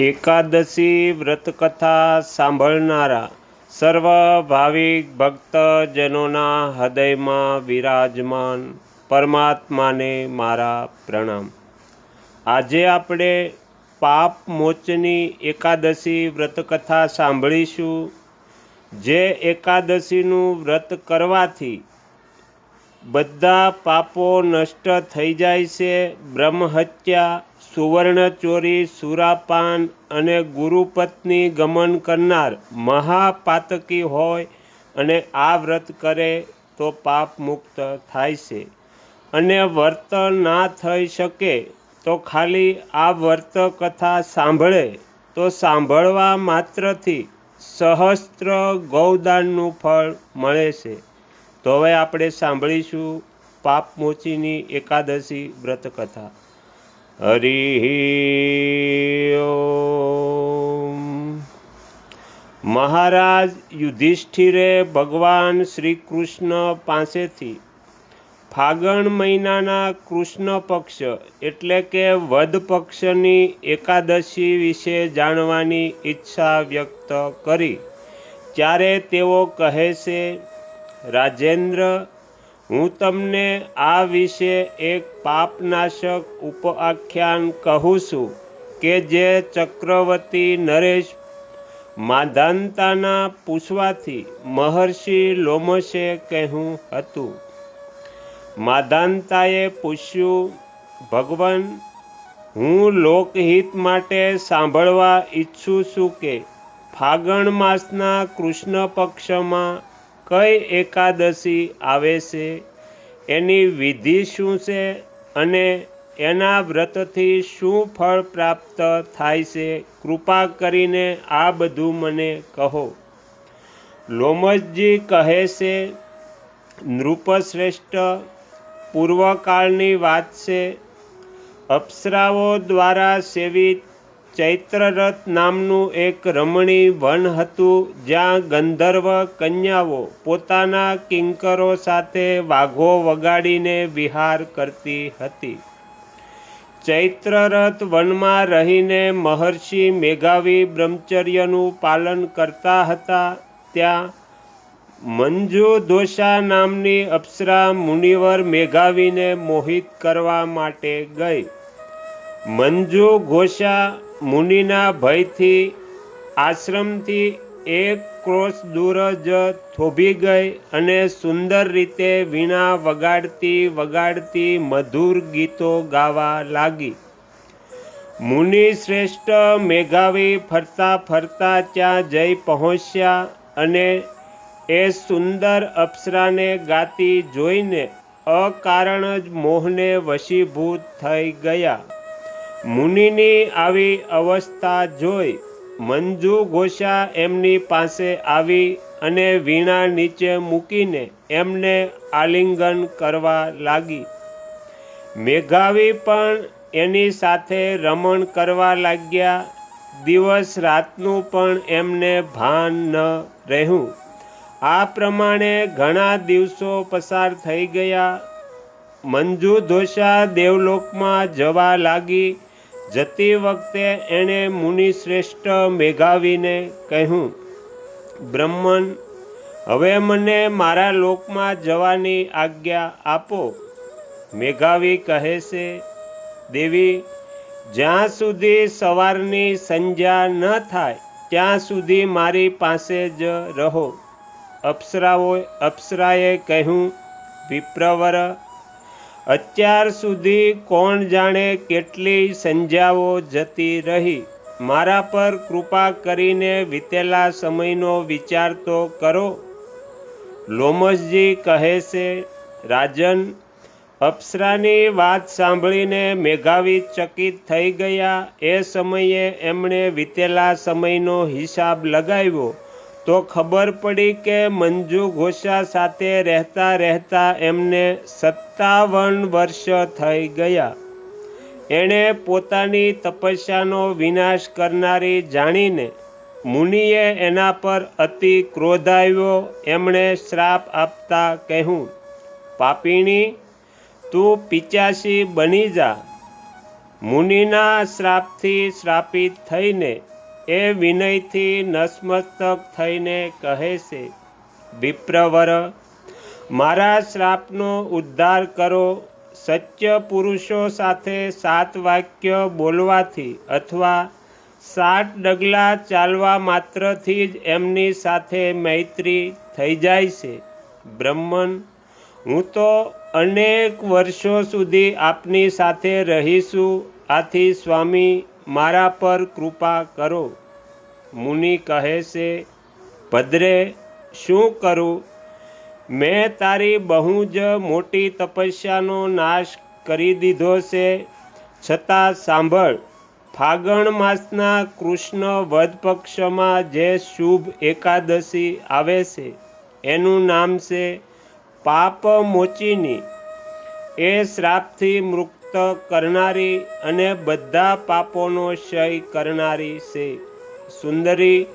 એકાદશી વ્રતકથા સાંભળનારા સર્વ ભાવિક ભક્તજનોના હૃદયમાં વિરાજમાન પરમાત્માને મારા પ્રણામ. આજે આપણે પાપ મોચની એકાદશી વ્રતકથા સાંભળીશું. જે એકાદશીનું વ્રત કરવાથી બધા પાપો નષ્ટ થઈ જાય છે. બ્રહ્મહત્યા, સુવર્ણચોરી, સુરાપાન અને ગુરુપત્ની ગમન કરનાર મહાપાતકી હોય અને આ વ્રત કરે તો પાપ મુક્ત થાય છે. અને વર્ત ના થઈ શકે તો ખાલી આ વર્ત કથા સાંભળે તો સાંભળવા માત્રથી સહસ્ત્ર ગૌદાનનું ફળ મળે છે. તો હવે આપણે સાંભળીશું પાપમોચીની એકાદશી વ્રત કથા હરિ મહારાજ યુધિષ્ઠિરે ભગવાન શ્રી કૃષ્ણ પાસેથી ફાગણ મહિનાના કૃષ્ણ પક્ષ એટલે કે વદ પક્ષની એકાદશી વિશે જાણવાની ઈચ્છા વ્યક્ત કરી. ત્યારે તેઓ કહે છે રાજેન્દ્ર, હું તમને આ વિશે એક પાપનાશક ઉપાખ્યાન કહું છું કે જે ચક્રવર્તી નરેશ માધાનતાના પૂછવાથી મહર્ષિ લોમશે કહ્યું હતું. માધાનતાએ પૂછ્યું, ભગવાન, હું લોકહિત માટે સાંભળવા ઈચ્છું છું કે ફાગણ માસના કૃષ્ણ પક્ષમાં કઈ એકાદશી આવે છે? એની વિધિ શું છે? અને એના વ્રતથી શું ફળ પ્રાપ્ત થાય છે? કૃપા કરીને આ બધું મને કહો. લોમસજી કહે છે, નૃપશ્રેષ્ઠ, પૂર્વકાળની વાત છે. અપ્સરાઓ દ્વારા સેવિત ચૈત્રરથ નામનું એક રમણીય વન હતું, જ્યાં ગંધર્વ કન્યાઓ પોતાના કિંકરો સાથે વાઘો વગાડીને વિહાર કરતી હતી. ચૈત્રરથ વનમાં રહીને મહર્ષિ મેઘાવી બ્રહ્મચર્યનું પાલન કરતા હતા, ત્યાં મંજુ દોષા નામની અપ્સરા મુનિવર મેઘાવીને મોહિત કરવા માટે ગઈ. મંજુ ઘોષા મુનિના ભયથી, આશ્રમથી એક ક્રોસ દૂર જ થોભી ગઈ અને સુંદર રીતે વીણા વગાડતી વગાડતી મધુર ગીતો ગાવા લાગી. મુનિ શ્રેષ્ઠ મેઘાવી ફરતા ફરતા ત્યાં જઈ પહોંચ્યા અને એ સુંદર અપ્સરાને ગાતી જોઈને અકારણ જ મોહને વશીભૂત થઈ ગયા. મુનિની આવી અવસ્થા જોઈ મંજુ ઘોષા એમની પાસે આવી અને વીણા નીચે મૂકીને એમને આલિંગન કરવા લાગી. મેઘાવી પણ એની સાથે રમણ કરવા લાગ્યા. દિવસ રાતનું પણ એમને ભાન ન રહ્યું. આ પ્રમાણે ઘણા દિવસો પસાર થઈ ગયા. મંજુ ધોષા દેવલોકમાં જવા લાગી. જતી વખતે એણે મુનિશ્રેષ્ઠ મેઘાવીને કહ્યું, બ્રહ્મન, હવે મને મારા લોકમાં જવાની આજ્ઞા આપો. મેઘાવી કહે છે, દેવી, જ્યાં સુધી સવારની સંજ્ઞા ન થાય, ત્યાં સુધી મારી પાસે જ રહો. અપ્સરાઓ અપ્સરાએ કહ્યું, વિપ્રવર અત્યાર સુધી કોણ જાણે કેટલી સંજાઓ જતી રહી? મારા પર કૃપા કરીને વીતેલા સમયનો વિચાર તો કરો. લોમસજી કહે છે, રાજન, અપ્સરાની વાત સાંભળીને મેઘાવી ચકિત થઈ ગયા. એ સમયે એમણે વીતેલા સમયનો હિસાબ લગાવ્યો. તો ખબર પડી કે મંજુ ઘોષા સાથે રહેતા રહેતા એમને સત્તાવન વર્ષ થઈ ગયા. એણે પોતાની તપસ્યાનો વિનાશ કરનારી જાણીને મુનિએ એના પર અતિ ક્રોધ એમણે શ્રાપ આપતા કહ્યું, પાપીણી, તું પિચાસી બની જા. મુનિના શ્રાપથી શ્રાપિત થઈને એ વિનયથી નસમસ્તક થઈને કહે છે, વિપ્રવર, મારા શ્રાપનો ઉદ્ધાર કરો. સત્ય પુરુષો સાથે સાત વાક્ય બોલવાથી અથવા સાત ડગલા ચાલવા માત્રથી જ એમની સાથે મૈત્રી થઈ જાય છે. બ્રહ્મન, હું તો અનેક વર્ષો સુધી આપની સાથે રહીશું. આથી સ્વામી, મારા પર કૃપા કરો. મુનિ કહે છે, ભદ્રે, શું કરું? મેં તારી બહુ જ મોટી તપસ્યાનો નાશ કરી દીધો છે. છતાં સાંભળ, ફાગણ માસના કૃષ્ણ વધ પક્ષમાં જે શુભ એકાદશી આવે છે, એનું નામ છે પાપ મોચીની. એ શ્રાપથી મુક્ત કરનારી અને બધા પાપોનો ક્ષય કરનારી છે. સુંદરી,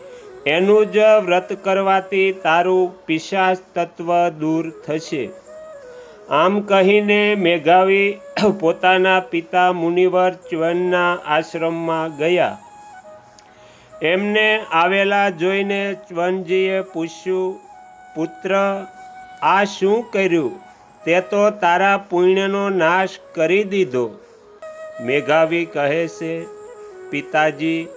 એનું જ વ્રત કરવાથી તારું પિશાચ તત્વ દૂર થશે. આમ કહીને મેઘાવી પોતાના પિતા મુનિવર ચ્વનના આશ્રમમાં ગયા. એમને આવેલા જોઈને ચ્વનજીએ પૂછ્યું, પુત્ર, આ શું કર્યું? તે તો તારા પુણ્યનો નાશ કરી દીધો. મેઘાવી કહે છે, પિતાજી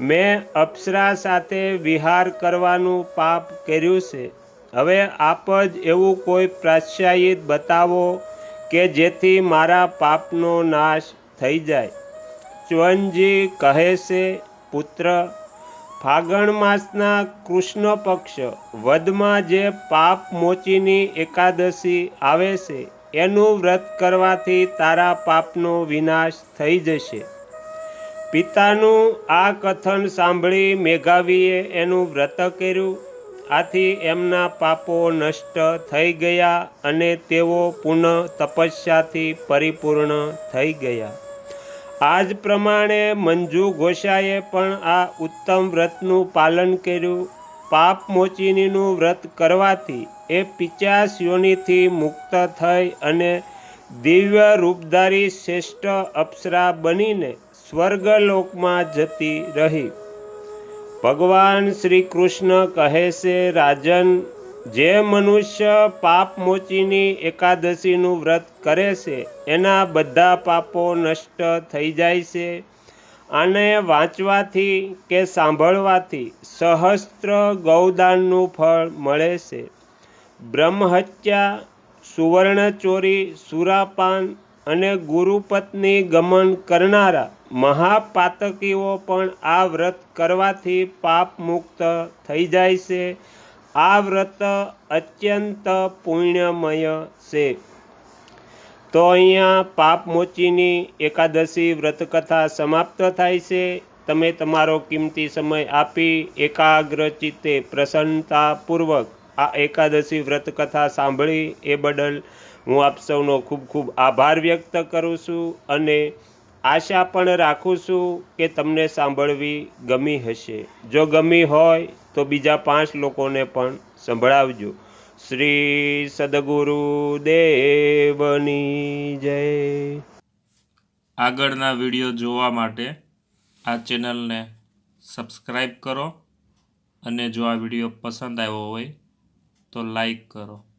મેં અપ્સરા સાથે વિહાર કરવાનું પાપ કર્યું છે. હવે આપ જ એવું કોઈ પ્રોત્સાહિત બતાવો કે જેથી મારા પાપનો નાશ થઈ જાય. ચ્વનજી કહે છે, પુત્ર, ફાગણ માસના કૃષ્ણ પક્ષ વધમાં જે પાપ મોચીની એકાદશી આવે છે, એનું વ્રત કરવાથી તારા પાપનો વિનાશ થઈ જશે. પિતાનું આ કથન સાંભળી મેઘાવીએ એનું વ્રત કર્યું. આથી એમના પાપો નષ્ટ થઈ ગયા અને તેઓ પુનઃ તપસ્યાથી પરિપૂર્ણ થઈ ગયા. આ જ પ્રમાણે મંજુ ઘોષાએ પણ આ ઉત્તમ વ્રતનું પાલન કર્યું. પાપ મોચિનીનું વ્રત કરવાથી એ પિચાસ યોનિથી મુક્ત થઈ અને દિવ્ય રૂપધારી શ્રેષ્ઠ અપ્સરા બનીને સ્વર્ગલોકમાં જતી રહી. ભગવાન શ્રી કૃષ્ણ કહે છે, રાજન, જે મનુષ્ય પાપ મોચીની એકાદશીનું વ્રત કરે છે, એના બધા પાપો નષ્ટ થઈ જાય છે. આને વાંચવાથી કે સાંભળવાથી સહસ્ત્ર ગૌદાનનું ફળ મળે છે. બ્રહ્મહત્યા સુવર્ણચોરી સુરાપાન અને ગુરુપત્ની ગમન કરનારા મહાપાતકીઓ પણ આ વ્રત કરવાથી પાપ મુક્ત થઈ જાય છે. આ વ્રત અત્યંત પુણ્યમય છે. તો અહીંયા પાપમોચીની એકાદશી વ્રતકથા સમાપ્ત થાય છે. તમે તમારો કિંમતી સમય આપી એકાગ્રચિત્તે પ્રસન્નતાપૂર્વક આ એકાદશી વ્રત કથા સાંભળી એ બદલ હું આપ સૌનો ખૂબ ખૂબ આભાર વ્યક્ત કરું છું અને આશા પણ રાખું છું કે તમને સાંભળવી ગમી હશે. જો ગમી હોય તો બીજા પાંચ લોકોને પણ સંભળાવજો. શ્રી સદગુરુ દેવની જય. આગળના વીડિયો જોવા માટે આ ચેનલને સબસ્ક્રાઈબ કરો અને જો આ વીડિયો પસંદ આવ્યો હોય તો લાઈક કરો.